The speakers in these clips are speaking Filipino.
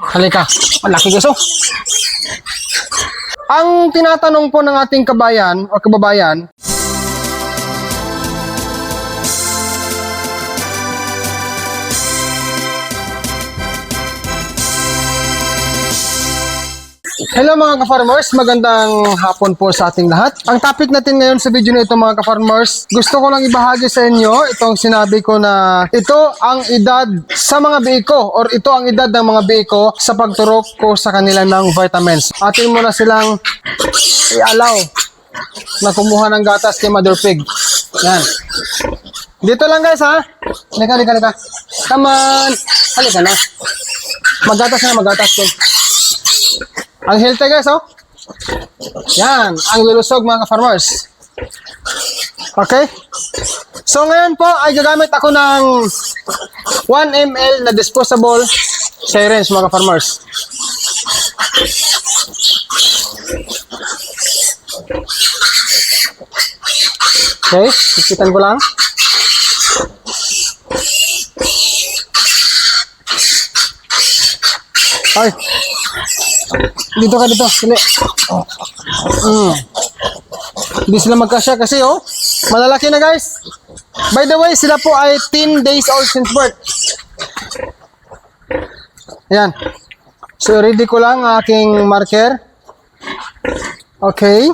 Halika. Malaki gusto. Ang tinatanong po ng ating kabayan o kababayan, Hello mga ka-farmers, magandang hapon po sa ating lahat. Ang topic natin ngayon sa video na ito mga ka-farmers, gusto ko lang ibahagi sa inyo itong sinabi ko na ito ang edad sa mga biiko or ito ang edad ng mga biiko sa pagturok ko sa kanila ng vitamins. Atin mo na silang i-allow na kumuha ng gatas kay Mother Pig. Yan. Dito lang guys ha. Halika, halika, halika. Come on. Halika na. Magatas na, magatas ko. Ang healthy guys, oh. Yan, ang lulusog mga farmers. Okay? So ngayon po ay gagamit ako ng 1 ml na disposable syringe mga farmers. Okay, sikitan ko lang. Ay, dito ka dito. Dili. Mm. Hindi sila magkasya kasi oh. Malalaki na guys. By the way, sila po ay 10 days old since birth. Ayan. So, ready ko lang ang aking marker. Okay.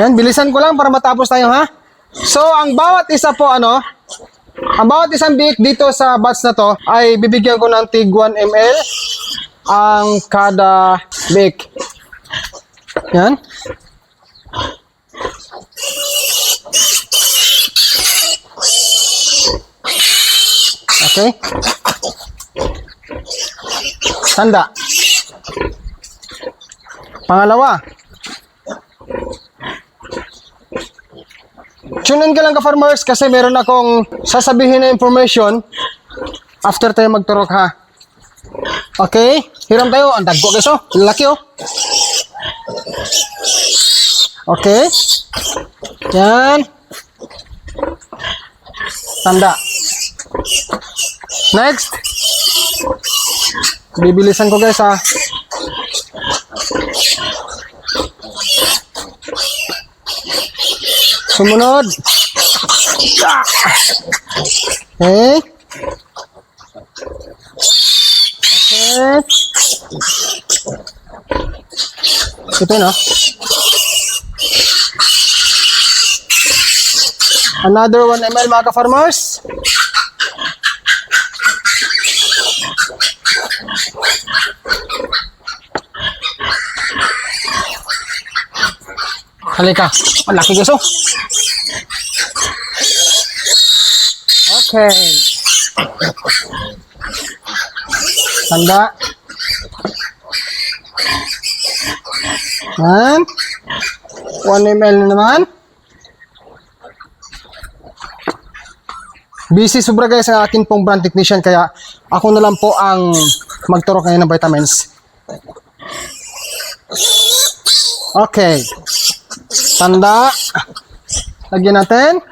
Yan, bilisan ko lang para matapos tayo ha. So, ang bawat isa po ano, ang bawat isang biik dito sa batch na to ay bibigyan ko ng tig 1 ml ang kada biik. Yan. Okay. Tanda. Pangalawa. Tune in ka lang ka farmers kasi meron akong sasabihin na information after tayo magturok ha. Okay? Hiram tayo. Ang dagko oh. Laki oh. Okay? Yan. Tanda. Next. Bibilisan ko guys ha. Sumunod. Okay. Ito no. Another 1 ml mga ka-farmers. Halika. Malaki gusto. Okay. Tanda. Yan. 1 ml na naman. Busy sobra guys ang akin pong brand technician kaya ako na lang po ang magturok ngayon ng vitamins. Okay. Tanda. Lagyan natin.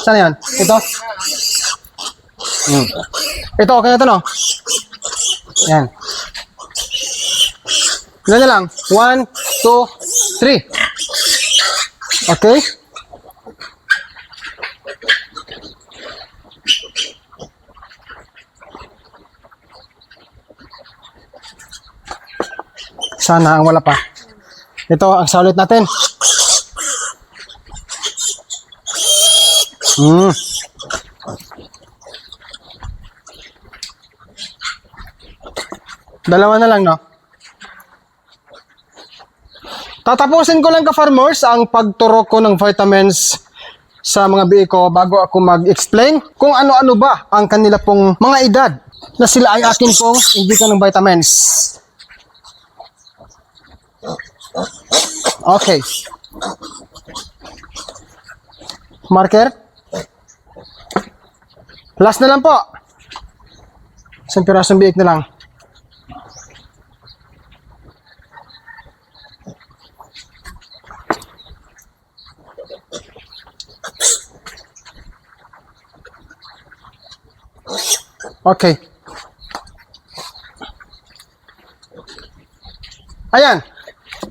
Saan yan? Ito? Hmm. Ito, okay na ito, no? Yan. Ilan na lang? One, two, three. Okay? Sana ang wala pa. Ito ang saulit natin. Hmm. Dalawa na lang, no? Tatapusin ko lang ka farmers ang pagturok ko ng vitamins sa mga BI ko bago ako mag-explain kung ano-ano ba ang kanila pong mga edad na sila ay akin pong indikan ng vitamins. Okay. Marker. Last na lang po. Isang pirasong biik na lang. Okay. Ayan.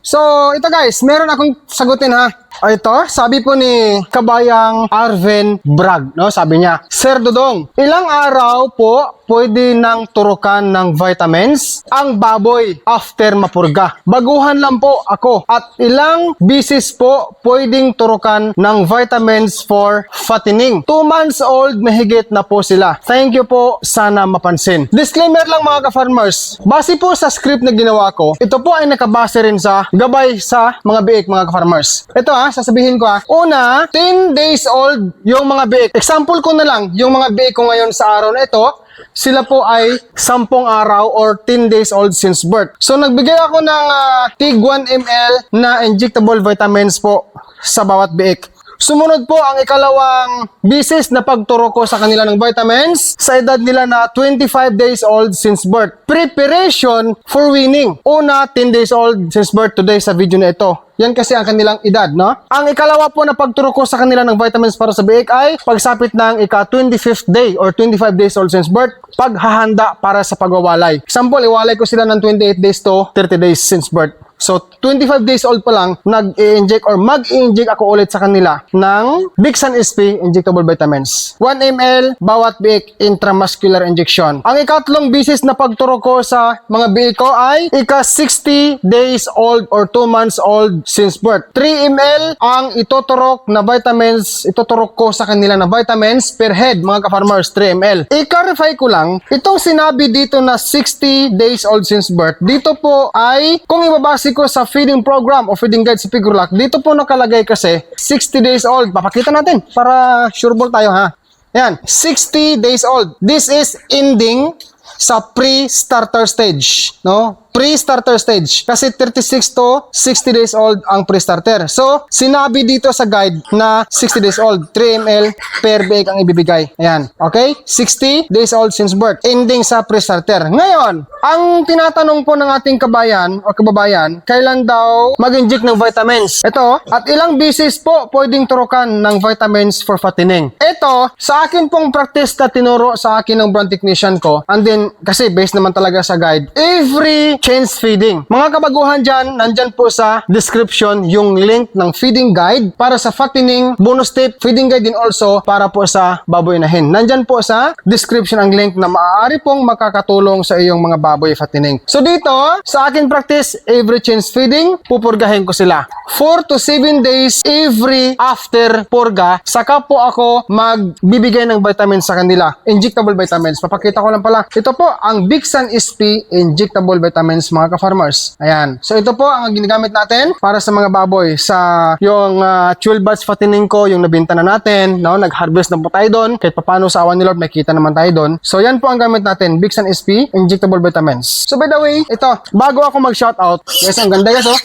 So, ito guys, meron akong sagutin ha. Ito, sabi po ni kabayang Arven Brag, no? Sabi niya, Sir Dudong, ilang araw po pwede nang turukan ng vitamins ang baboy after mapurga? Baguhan lang po ako at ilang bisis po pwedeng turukan ng vitamins for fattening. 2 months old mahigit na po sila. Thank you po, sana mapansin. Disclaimer lang mga ka-farmers, base po sa script na ginawa ko, ito po ay nakabase rin sa gabay sa mga biik mga ka-farmers. Ito ha, sasabihin ko ha. Una, 10 days old yung mga biik. Example ko na lang, yung mga biik ko ngayon sa araw na ito, sila po ay 10 araw or 10 days old since birth. So nagbigay ako ng ah, tig 1 ml na injectable vitamins po sa bawat biik. Sumunod po ang ikalawang bisis na pagturo ko sa kanila ng vitamins sa edad nila na 25 days old since birth. Preparation for weaning. Una, 10 days old since birth today sa video na ito. Yan kasi ang kanilang edad, no? Ang ikalawa po na pagturo ko sa kanila ng vitamins para sa biik ay pagsapit ng ika-25th day or 25 days old since birth, paghahanda para sa pagwawalay. Example, iwalay ko sila ng 28 days to 30 days since birth. So, 25 days old pa lang, nag-i-inject or mag-i-inject ako ulit sa kanila ng Bixan SP injectable vitamins. 1 ml bawat biik intramuscular injection. Ang ikatlong bisis na pagturo ko sa mga biik ko ay ika 60 days old or 2 months old since birth. 3 ml ang ituturok na vitamins, ituturok ko sa kanila na vitamins per head mga ka-farmers, 3 ml. I-clarify ko lang, itong sinabi dito na 60 days old since birth, dito po ay kung ibabase ko sa feeding program o feeding guide sa Pigurlac, dito po nakalagay kasi 60 days old. Papakita natin para sure tayo ha. Yan, 60 days old. This is ending sa pre-starter stage, no? Pre-starter stage. Kasi 36 to 60 days old ang pre-starter. So, sinabi dito sa guide na 60 days old, 3 ml per bag ang ibibigay. Ayan. Okay? 60 days old since birth. Ending sa pre-starter. Ngayon, ang tinatanong po ng ating kabayan o kababayan, kailan daw mag-inject ng vitamins? Ito, at ilang bisis po pwedeng turukan ng vitamins for fattening? Ito, sa akin pong practice na tinuro sa akin ng brand technician ko, and then, kasi based naman talaga sa guide, every change feeding. Mga kabaguhan dyan, nandyan po sa description yung link ng feeding guide para sa fattening, bonus tip, feeding guide din also para po sa baboy na hen. Nandyan po sa description ang link na maaari pong makakatulong sa iyong mga baboy fattening. So dito, sa akin practice, every change feeding, pupurgahin ko sila. 4 to 7 days every after purga, saka po ako magbibigay ng vitamins sa kanila. Injectable vitamins. Papakita ko lang pala. Ito po, ang Bixan SP Injectable Vitamins mga ka-farmers. Ayan. So ito po ang ginagamit natin para sa mga baboy. Sa yung uh, 12 batch fattening ko, yung nabinta na natin, no? nag-harvest na po tayo doon. Kahit papano sa awan ni Lord, may kita naman tayo doon. So yan po ang gamit natin, Bixan SP Injectable Vitamins. So by the way, ito, bago ako mag-shoutout, guys, ang ganda guys, oh.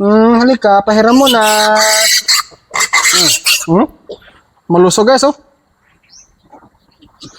Hmm, halika, pahiram mo na. Hmm. Hmm? Malusog guys, oh.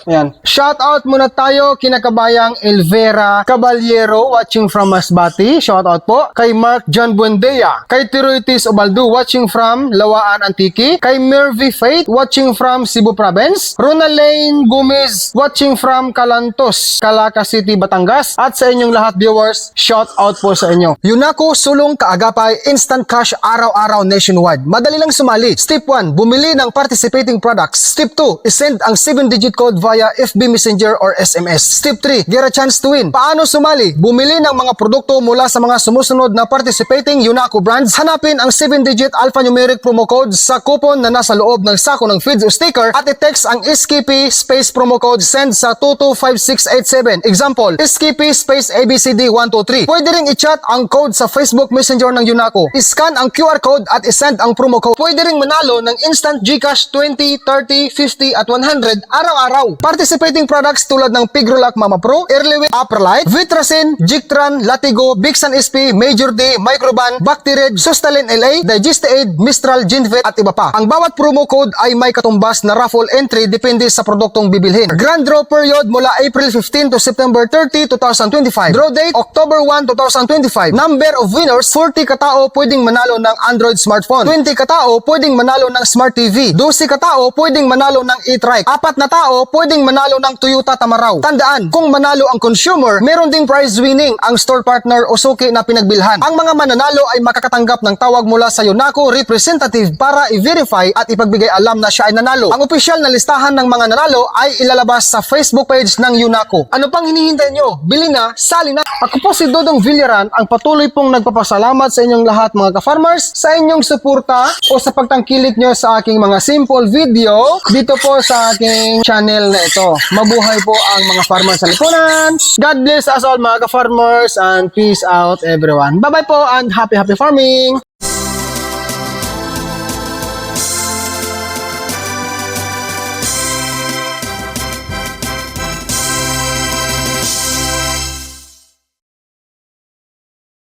Ayan. Shout out muna tayo kinakabayang Elvera Caballero watching from Masbati. Shout out po. Kay Mark John Buendea. Kay Tiroitis Obaldo watching from Lawaan Antique. Kay Mervy Faith watching from Cebu Province. Ronaldine Gomez watching from Calantos, Calaca City, Batangas. At sa inyong lahat viewers, shout out po sa inyo. Yunako Sulong Kaagapay Instant Cash araw-araw nationwide. Madali lang sumali. Step 1, bumili ng participating products. Step 2, isend ang 7-digit code via FB Messenger or SMS. Step 3, get a chance to win. Paano sumali? Bumili ng mga produkto mula sa mga sumusunod na participating Yunako brands. Hanapin ang 7-digit alphanumeric promo code sa coupon na nasa loob ng sako ng feeds o sticker at i-text ang SKP space promo code send sa 225687. Example, SKP space ABCD123. Pwede ring i-chat ang code sa Facebook Messenger ng Yunako. I-scan ang QR code at i-send ang promo code. Pwede ring manalo ng instant GCash 20, 30, 50 at 100 araw-araw. Participating products tulad ng Pigrolac Mama Pro, Earlyway, Upperlight, Vitracin, Jictran, Latigo, Bixan SP, Major D, Microban, Bactired, Sustalin LA, Digestaid, Mistral, Ginvet at iba pa. Ang bawat promo code ay may katumbas na raffle entry depende sa produktong bibilhin. Grand draw period mula April 15 to September 30, 2025. Draw date October 1, 2025. Number of winners 40 katao pwedeng manalo ng Android smartphone. 20 katao pwedeng manalo ng Smart TV. 12 katao pwedeng manalo ng e-trike. Apat na tao pwedeng manalo ng Toyota Tamaraw. Tandaan, kung manalo ang consumer, meron ding prize winning ang store partner o suki na pinagbilhan. Ang mga mananalo ay makakatanggap ng tawag mula sa Yonaco representative para i-verify at ipagbigay alam na siya ay nanalo. Ang opisyal na listahan ng mga nanalo ay ilalabas sa Facebook page ng Yonaco. Ano pang hinihintay nyo? Bili na, sali na. Ako po si Dodong Villaran, ang patuloy pong nagpapasalamat sa inyong lahat mga ka-farmers sa inyong suporta o sa pagtangkilik nyo sa aking mga simple video dito po sa aking channel na ito. Mabuhay po ang mga farmers sa lipunan. God bless us all mga ka-farmers and peace out everyone. Bye-bye po and happy happy farming!